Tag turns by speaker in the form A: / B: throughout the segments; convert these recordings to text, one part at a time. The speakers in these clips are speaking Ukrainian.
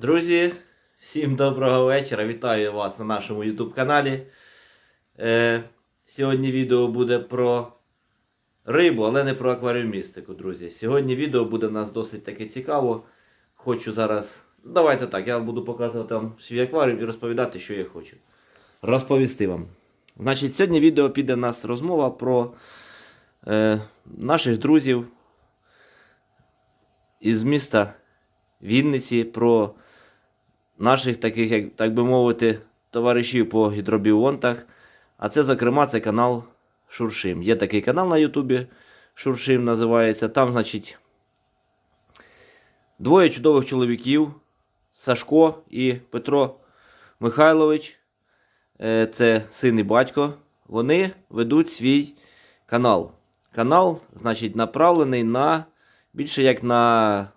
A: Друзі, всім доброго вечора. Вітаю вас на нашому YouTube каналі. Е, сьогодні відео буде про рибу, але не про акваріумістику, друзі. Сьогодні відео буде в нас досить таке цікаво. Хочу зараз. Давайте так, я буду показувати вам свій акваріум і розповідати, що я хочу. Розповісти вам. Значить, сьогодні відео піде в нас розмова про е, наших друзів із міста Вінниці, про наших таких, як так би мовити, товаришів по гідробіонтах. А це, зокрема, це канал Шуршим. Є такий канал на Ютубі Шуршим називається. Там, значить, двоє чудових чоловіків Сашко і Петро Михайлович. Е, Це син і батько. Вони ведуть свій канал. Канал, значить, направлений на більше як на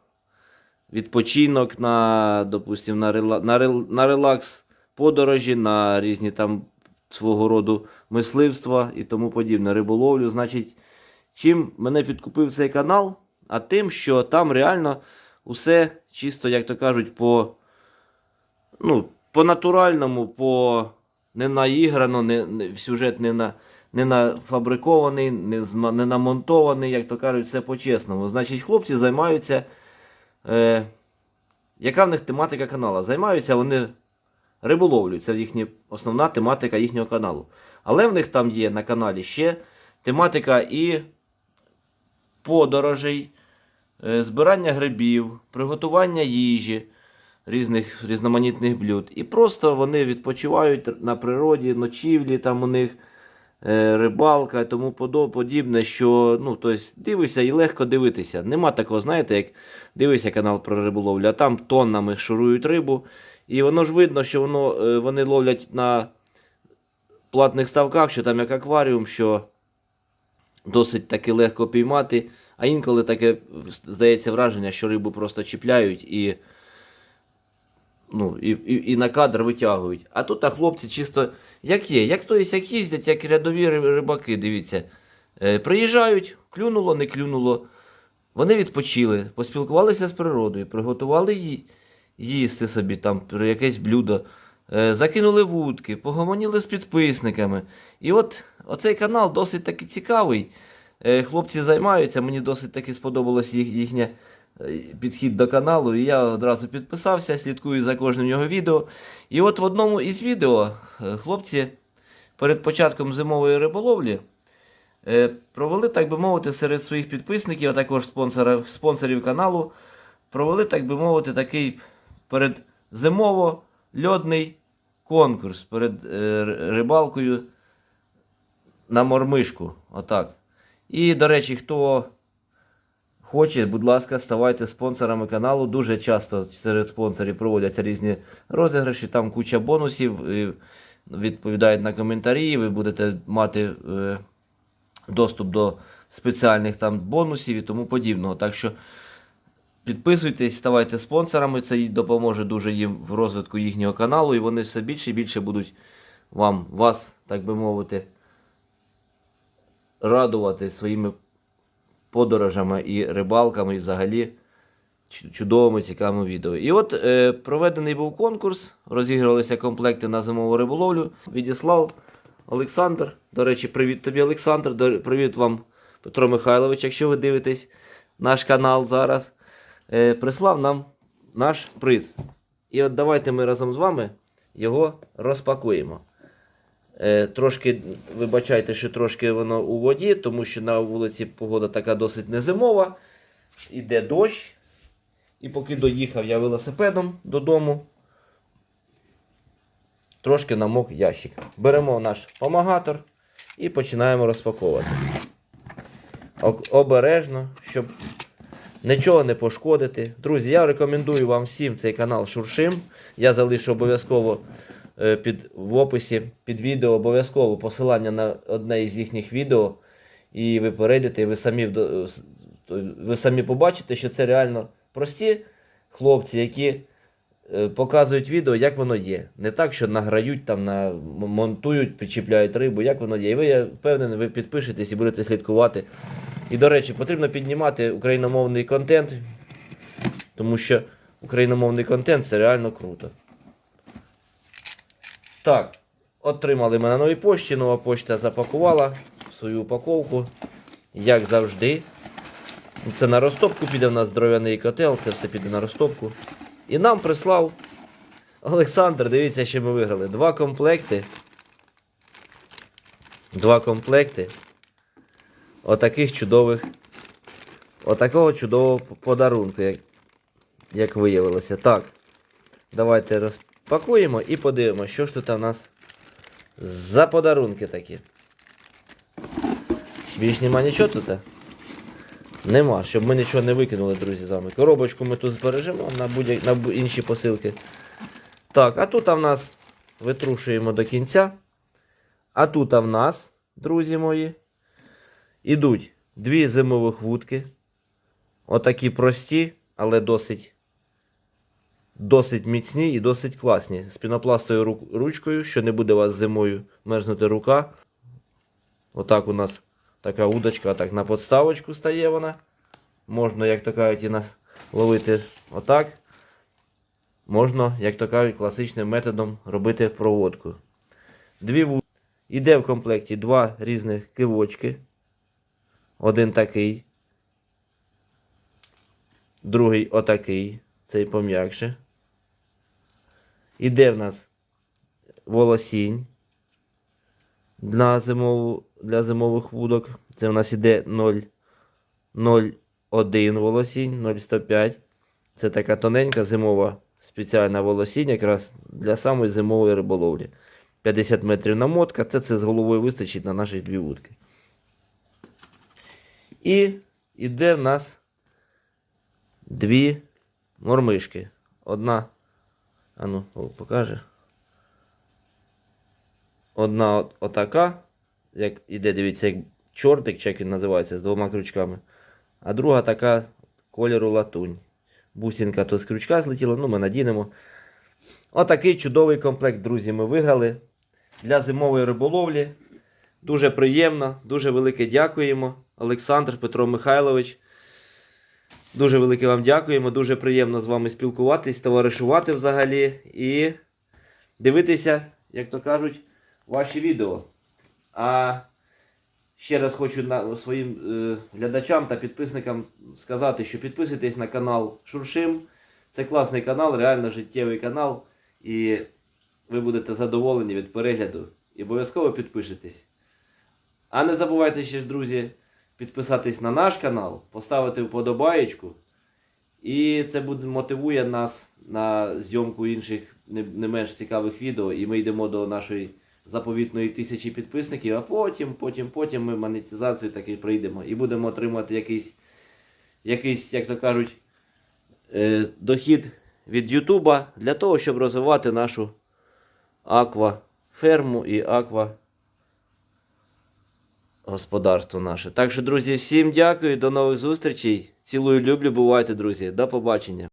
A: відпочинок, на, допустим, на, рела, на, рел, на релакс подорожі, на різні там свого роду мисливства і тому подібне, риболовлю. Значить, чим мене підкупив цей канал? А тим, що там реально усе чисто, як то кажуть, по, ну, по натуральному, по не наіграно, не, не, сюжет не на. Не нафабрикований, не, намонтований, як то кажуть, все по-чесному. Значить, хлопці займаються. Е, яка в них тематика каналу? Займаються вони риболовлею. Це їхня основна тематика їхнього каналу. Але в них там є на каналі ще тематика і подорожей, е, збирання грибів, приготування їжі, різних різноманітних блюд. І просто вони відпочивають на природі, ночівлі там у них. Е, Рибалка і тому подібне, що ну, тобто, дивишся і легко дивитися. Нема такого, знаєте, як дивишся канал про риболовлю, а там тоннами шурують рибу. І воно ж видно, що воно, е, вони ловлять на платних ставках, що там як акваріум, що досить таки легко піймати. А інколи таке здається враження, що рибу просто чіпляють і, ну, і, і, і на кадр витягують. А тут а хлопці чисто як є, як то як їздять, як рядові рибаки, дивіться. Е, приїжджають, клюнуло, не клюнуло. Вони відпочили, поспілкувалися з природою, приготували ї- їсти собі там якесь блюдо, е, закинули вудки, погомоніли з підписниками. І от оцей канал досить таки цікавий. Е, Хлопці займаються, мені досить таки сподобалось їх, їхнє е, підхід до каналу. І я одразу підписався, слідкую за кожним його відео. І от в одному із відео е, хлопці перед початком зимової риболовлі е, провели, так би мовити, серед своїх підписників, а також спонсорів, спонсорів каналу, провели, так би мовити, такий передзимово-льодний конкурс перед е, рибалкою на мормишку. Отак. І, до речі, хто хоче, будь ласка, ставайте спонсорами каналу. Дуже часто серед спонсорів проводяться різні розіграші, там куча бонусів. Відповідають на коментарі, ви будете мати е, доступ до спеціальних там бонусів і тому подібного. Так що підписуйтесь, ставайте спонсорами, це допоможе дуже їм в розвитку їхнього каналу, і вони все більше і більше будуть вам, вас, так би мовити, радувати своїми подорожами і рибалками, і взагалі чудовими цікавими відео. І от е, проведений був конкурс, розігрувалися комплекти на зимову риболовлю. Відіслав Олександр. До речі, привіт тобі, Олександр. До- Привіт вам, Петро Михайлович, якщо ви дивитесь наш канал зараз. Е, прислав нам наш приз. І от давайте ми разом з вами його розпакуємо. Е, трошки, вибачайте, що трошки воно у воді, тому що на вулиці погода така досить незимова. Іде дощ. І поки доїхав я велосипедом додому, трошки намок ящик. Беремо наш помагатор і починаємо розпаковувати. Обережно, щоб нічого не пошкодити. Друзі, я рекомендую вам всім цей канал Шуршим. Я залишу обов'язково під, в описі під відео обов'язково посилання на одне із їхніх відео. І ви перейдете, і ви самі, ви самі побачите, що це реально прості хлопці, які е, показують відео, як воно є. Не так, що награють, там, на, монтують, підчіпляють рибу, як воно є. І ви, я впевнений, ви підпишетесь і будете слідкувати. І, до речі, потрібно піднімати україномовний контент, тому що україномовний контент, це реально круто. Так, отримали ми на новій пошті. Нова пошта запакувала свою упаковку. Як завжди. Це на розтопку піде в нас здоров'яний котел, це все піде на розтопку. І нам прислав Олександр, дивіться, що ми виграли. Два комплекти. Два комплекти. Отаких чудових. Отакого чудового подарунку, як, як виявилося. Так. Давайте розпакуємо і подивимося, що ж тут у нас за подарунки такі. Більш нема нічого тут? Нема, щоб ми нічого не викинули, друзі, з вами. Коробочку ми тут збережемо на, на інші посилки. Так, а тут в нас витрушуємо до кінця. А тут в нас, друзі мої, ідуть дві зимових вудки. Отакі прості, але досить, досить міцні і досить класні. З пінопластовою ручкою, що не буде вас зимою мерзнути рука. Отак у нас така удочка, так на подставочку стає вона. Можна, як то кажуть, і нас ловити отак. Можна, як то кажуть, класичним методом робити проводку. Дві ву... Іде в комплекті два різних кивочки. Один такий. Другий отакий. Цей пом'якше. Іде в нас волосінь для, зимову, для зимових вудок. Це в нас іде 0,01 волосінь, 0,105. Це така тоненька зимова спеціальна волосінь, якраз для самої зимової риболовлі. 50 метрів намотка, це, це з головою вистачить на наші дві вудки. І іде в нас дві мормишки. Одна. А ну, о, покаже. Одна от, отака, як іде, дивіться, як чортик, як він називається, з двома крючками. А друга така кольору латунь. Бусинка то з крючка злетіла, ну ми надінемо. Отакий чудовий комплект, друзі, ми виграли для зимової риболовлі. Дуже приємно, дуже велике дякуємо. Олександр Петро Михайлович. Дуже велике вам дякуємо. Дуже приємно з вами спілкуватись, товаришувати взагалі і дивитися, як то кажуть, ваші відео. А ще раз хочу на, своїм е, глядачам та підписникам сказати, що підписуйтесь на канал Шуршим. Це класний канал, реально життєвий канал. І ви будете задоволені від перегляду. І обов'язково підпишитесь. А не забувайте ще ж, друзі, підписатись на наш канал, поставити вподобаєчку. І це буде мотивує нас на зйомку інших не, не менш цікавих відео. І ми йдемо до нашої заповітної тисячі підписників, а потім, потім, потім ми монетизацію таки прийдемо і будемо отримати якийсь, якийсь як то кажуть, е, дохід від Ютуба для того, щоб розвивати нашу акваферму і аква господарство наше. Так що, друзі, всім дякую, до нових зустрічей. Цілую, люблю, бувайте, друзі. До побачення.